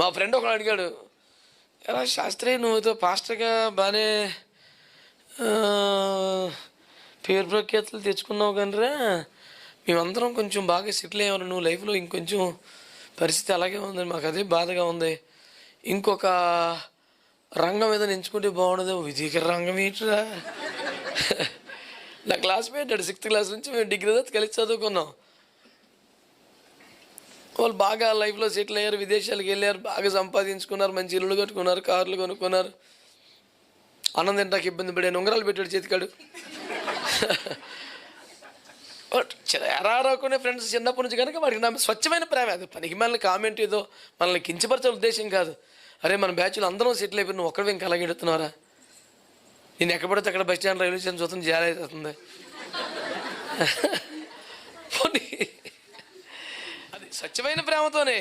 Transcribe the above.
మా ఫ్రెండ్ ఒకడు అడిగాడు ఎలా శాస్త్రి నువ్వుతో పాస్టర్గా బాగానే పేరు ప్రఖ్యాతులు తెచ్చుకున్నావు కనరా. మేమందరం కొంచెం బాగా సెటిల్ అయ్యాము నువ్వు లైఫ్లో ఇంకొంచెం పరిస్థితి అలాగే ఉంది మాకు అదే బాధగా ఉంది. ఇంకొక రంగం ఏదైనా ఎంచుకుంటే బాగుండదు విధికర రంగం ఏంటిరా? నా క్లాస్మేట్ అడు సిక్స్త్ క్లాస్ నుంచి మేము డిగ్రీ దాకా కలిసి చదువుకున్నాం. వాళ్ళు బాగా లైఫ్లో సెటిల్ అయ్యారు విదేశాలకు వెళ్ళారు బాగా సంపాదించుకున్నారు మంచి ఇల్లులు కట్టుకున్నారు కార్లు కొనుక్కున్నారు. అన్నం తింటాకి ఇబ్బంది పడే ఉంగరాలు పెట్టాడు చేతికాడు. ఎరారాకునే ఫ్రెండ్స్ చిన్నప్పటి నుంచి కనుక వాడికి నా స్వచ్ఛమైన ప్రేమ. అది పనికి మనల్ని కామెంట్ ఏదో మనల్ని కించపరిచే ఉద్దేశం కాదు. అరే మన బ్యాచ్లో అందరం సెటిల్ అయిపోయి నువ్వు ఒక్కడే ఇంకా అలాగే ఎడుతున్నారా నేను ఎక్కడ పడితే అక్కడ బస్ స్టాండ్ రైల్వే స్టేషన్ చూస్తుంది జాలి అవుతుంది. పోనీ స్వచ్ఛమైన ప్రేమతోనే